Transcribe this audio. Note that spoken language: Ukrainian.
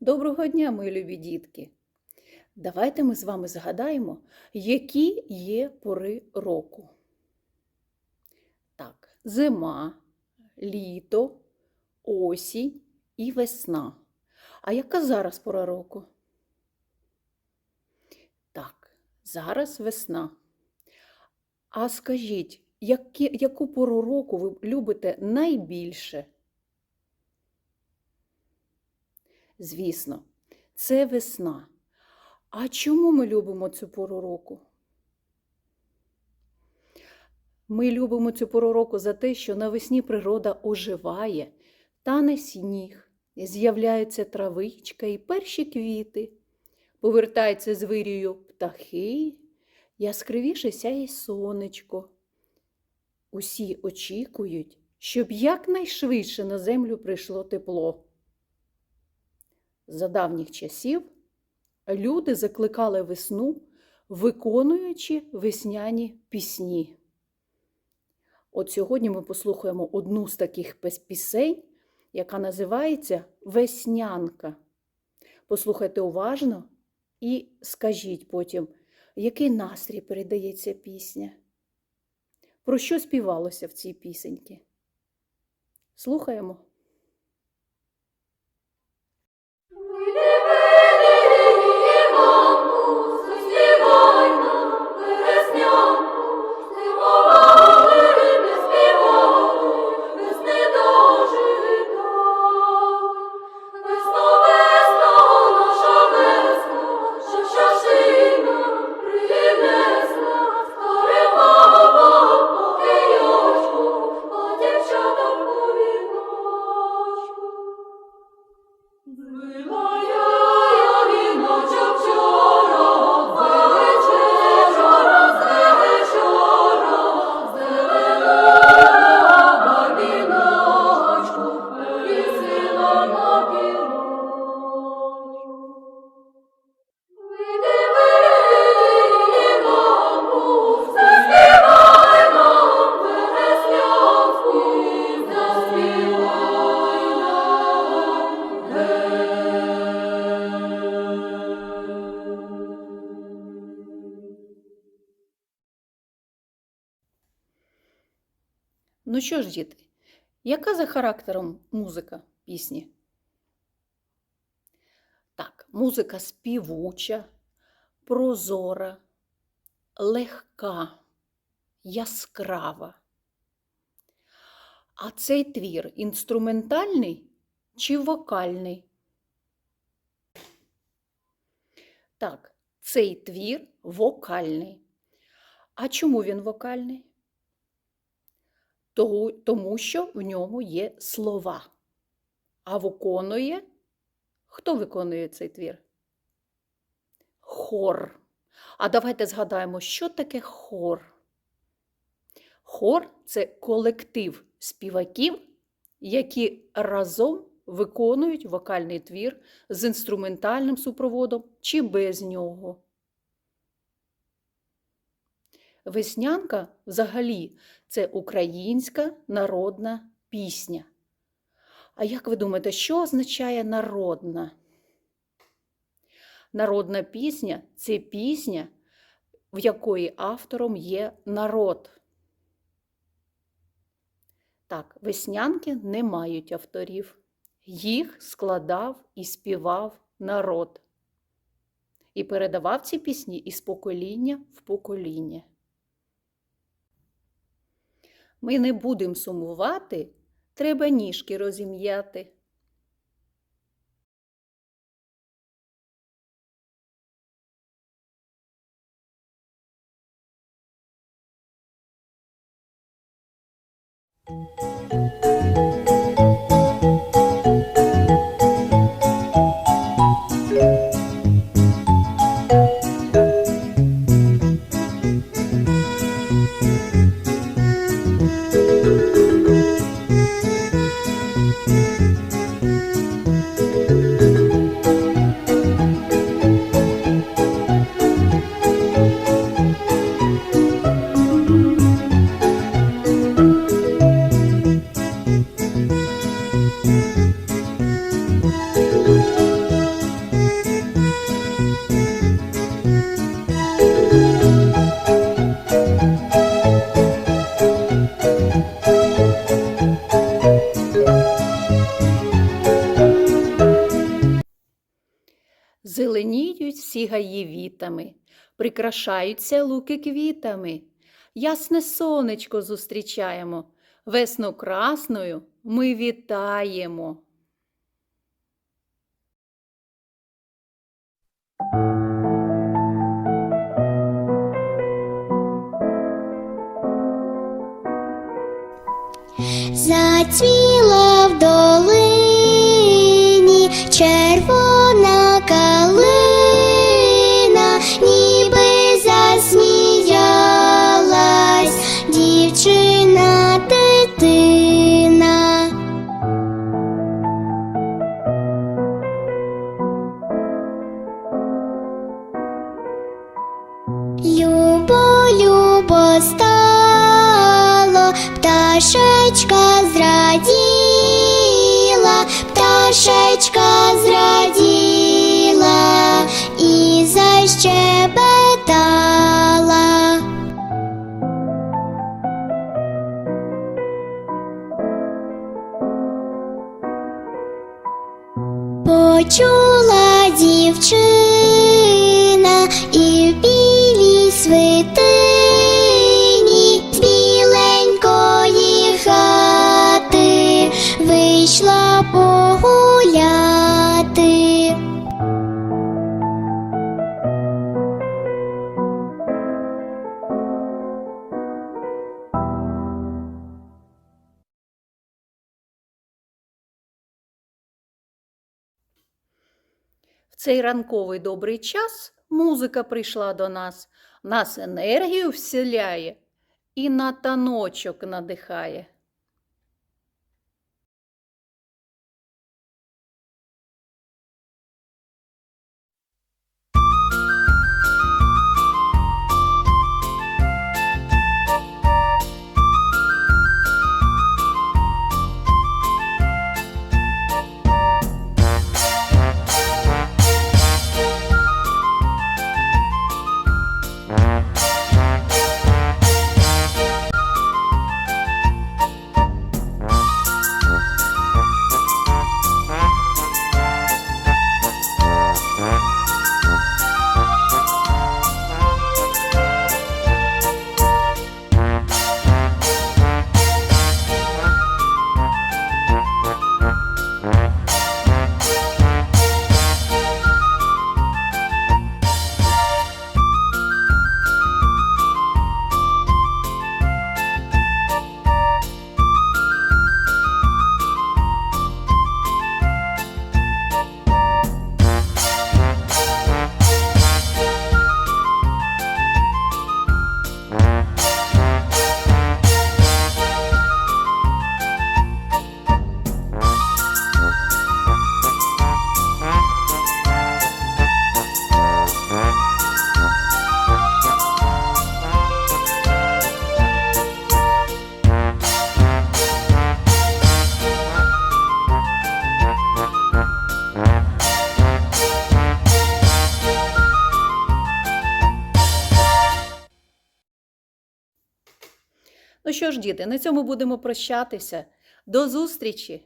Доброго дня, мої любі дітки! Давайте ми з вами згадаємо, які є пори року. Так, зима, літо, осінь і весна. А яка зараз пора року? Так, зараз весна. А скажіть, які, яку пору року ви любите найбільше? Звісно, це весна. А чому ми любимо цю пору року? Ми любимо цю пору року за те, що навесні природа оживає, тане сніг, з'являється травичка і перші квіти, повертаються з вирію птахи, яскравіше сяє сонечко. Усі очікують, щоб якнайшвидше на землю прийшло тепло. За давніх часів люди закликали весну, виконуючи весняні пісні. От сьогодні ми послухаємо одну з таких пісень, яка називається Веснянка. Послухайте уважно і скажіть потім, який настрій передається пісня. Про що співалося в цій пісеньці? Слухаємо. Ну що ж, діти, яка за характером музика пісні? Так, музика співуча, прозора, легка, яскрава. А цей твір інструментальний чи вокальний? Так, цей твір вокальний. А чому він вокальний? Тому що в ньому є слова. А виконує хто виконує цей твір? Хор. А давайте згадаємо, що таке хор. Хор це колектив співаків, які разом виконують вокальний твір з інструментальним супроводом чи без нього. Веснянка взагалі це українська народна пісня. А як ви думаєте, що означає народна? Народна пісня це пісня, в якої автором є народ. Так, веснянки не мають авторів. Їх складав і співав народ. І передавав ці пісні із покоління в покоління. Ми не будемо сумувати, треба ніжки розім'яти. Всі вітами, прикрашаються луки квітами. Ясне сонечко зустрічаємо, весну красною ми вітаємо. Зацвіла в долині Почула дівчина і в білій свитині цей ранковий добрий час музика прийшла до нас, нас енергію вселяє і на таночок надихає. Що ж, діти, на цьому будемо прощатися. До зустрічі!